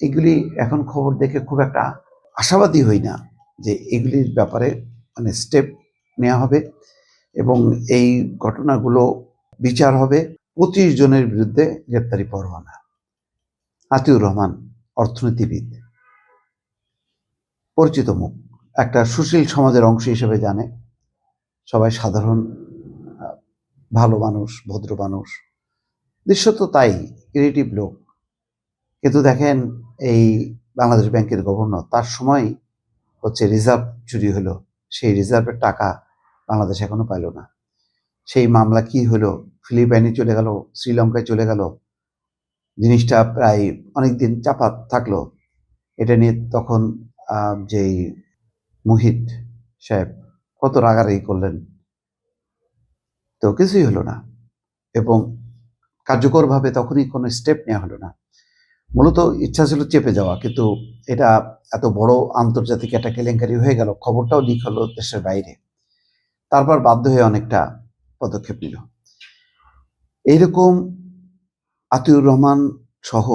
এগুলি এখন খবর দেখে খুব একটা আশাবাদী হই না যে এগুলির ব্যাপারে মানে স্টেপ নেওয়া হবে এবং এই ঘটনাগুলো বিচার হবে। পঁচিশ জনের বিরুদ্ধে গ্রেপ্তারি পরোয়ানা। আতিউর রহমান, অর্থনীতিবিদ। পরিচিত মুখ। একটা সুশীল সমাজের অংশ হিসেবে জানে। সবাই সাধারণ, ভালো মানুষ, ভদ্র মানুষ। দৃশ্যত তাই ক্রিয়েটিভ লোক। কিন্তু দেখেন এই বাংলাদেশ ব্যাংকের গভর্নর, তার সময় হচ্ছে রিজার্ভ চুরি হলো। সেই রিজার্ভের টাকা বাংলাদেশ এখনও পাইল না। সেই মামলা কি হলো? ফিলিপাইনে চলে গেল, শ্রীলঙ্কায় চলে গেল। জিনিসটা প্রায় অনেক দিন চাপা থাকল। এটা নিয়ে তখন যেই মুহিত সাহেব কত রাগারাগি করলেন, তো কিছুই হলো না। এবং কার্যকরভাবে তখনই কোনো স্টেপ নেওয়া হলো না। মূলত ইচ্ছা ছিল চেপে যাওয়া, কিন্তু এটা এত বড় আন্তর্জাতিক একটা কেলেঙ্কারি হয়ে গেল, খবরটাও লিক হলো দেশের বাইরে। তারপর বাধ্য হয়ে অনেকটা পদক্ষেপ নিল। এইরকম আতিউর রহমান সহ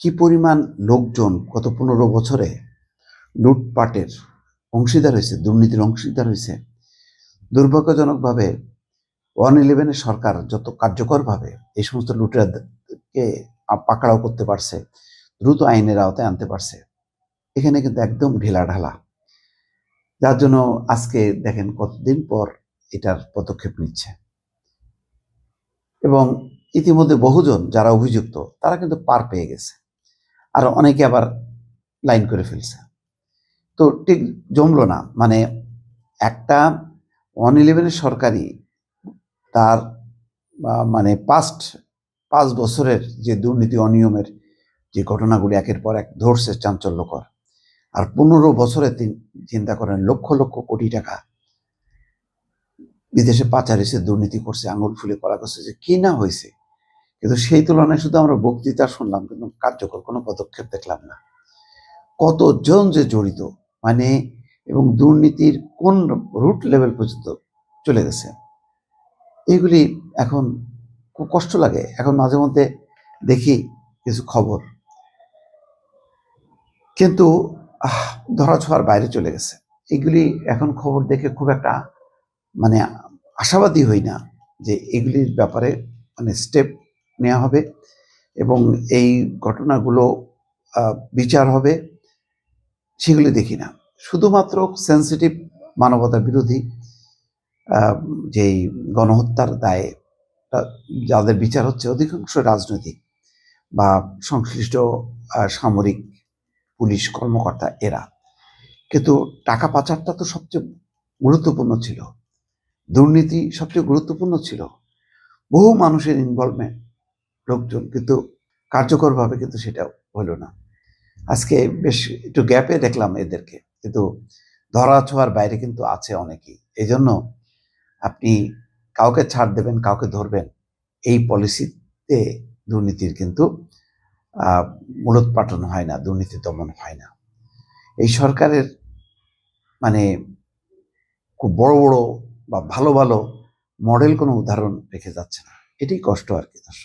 কি পরিমাণ লোকজন গত পনেরো বছরে লুটপাটের অংশীদার হয়েছে, দুর্নীতির অংশীদার হয়েছে, দুর্ভাগ্যজনকভাবে ওয়ান ইলেভেনের সরকার যত কার্যকরভাবে এই সমস্ত লুটেরাকে পাকড়াও করতে পারছে, দ্রুত আইনের আওতায় আনতে পারছে। এখানে কিন্তু একদম ঢিলা ঢালা যার জন্য আজকে দেখেন কতদিন পর এটার পদক্ষেপ নিচ্ছে। এবং ইতিমধ্যে বহুজন যারা অভিযুক্ত, তারা কিন্তু পার পেয়ে গেছে। আর অনেকে আবার লাইন করে ফেলছে। তো ঠিক জমলো না। মানে একটা ওয়ান ইলেভেনের সরকারি তার মানে পাস্ট পাঁচ বছরের যে দুর্নীতি অনিয়মের যে ঘটনাগুলি একের পর এক ধরছে চাঞ্চল্যকর, আর পনেরো বছরে চিন্তা করেন লক্ষ লক্ষ কোটি টাকা বিদেশে পাচার এসে দুর্নীতি করছে, আঙুল ফুলে করা করছে যে কি না হয়েছে। কিন্তু সেই তুলনায় শুধু আমরা বক্তৃতা শুনলাম, কিন্তু কার্যকর কোনো পদক্ষেপ দেখলাম না। কতজন যে জড়িত মানে এবং দুর্নীতির কোন রুট লেভেল পর্যন্ত চলে গেছে, এগুলি এখন খুব কষ্ট লাগে। এখন মাঝে মধ্যে দেখি কিছু খবর। কিন্তু ধরা ছোঁয়ার বাইরে চলে গেছে। এগুলি এখন খবর দেখে খুব একটা মানে আশাবাদী হই না যে এগুলির ব্যাপারে মানে স্টেপ নেওয়া হবে এবং এই ঘটনাগুলো বিচার হবে, সেগুলি দেখি না। শুধুমাত্র সেন্সিটিভ মানবতা বিরোধী যেই গণহত্যার দায়ে যাদের বিচার হচ্ছে অধিকাংশ রাজনৈতিক বা সংশ্লিষ্ট সামরিক পুলিশ কর্মকর্তা এরা। কিন্তু টাকা পাচারটা তো সবচেয়ে গুরুত্বপূর্ণ ছিল। দুর্নীতি সবচেয়ে গুরুত্বপূর্ণ ছিল। বহু মানুষের ইনভলভমেন্ট লোকজন কিন্তু কার্যকরভাবে কিন্তু সেটা হলো না। আজকে বেশ একটু গ্যাপে দেখলাম এদেরকে। কিন্তু ধরা ছোঁয়ার বাইরে কিন্তু আছে অনেকেই। এই জন্য আপনি কাউকে ছাড় দেবেন, কাউকে ধরবেন, এই পলিসিতে দুর্নীতির কিন্তু মূলত পাঠন হয় না, দুর্নীতি দমন হয় না। এই সরকারের মানে খুব বড় বড় বা ভালো ভালো মডেল কোনো উদাহরণ রেখে যাচ্ছে না। এটাই কষ্ট আর কি দর্শক।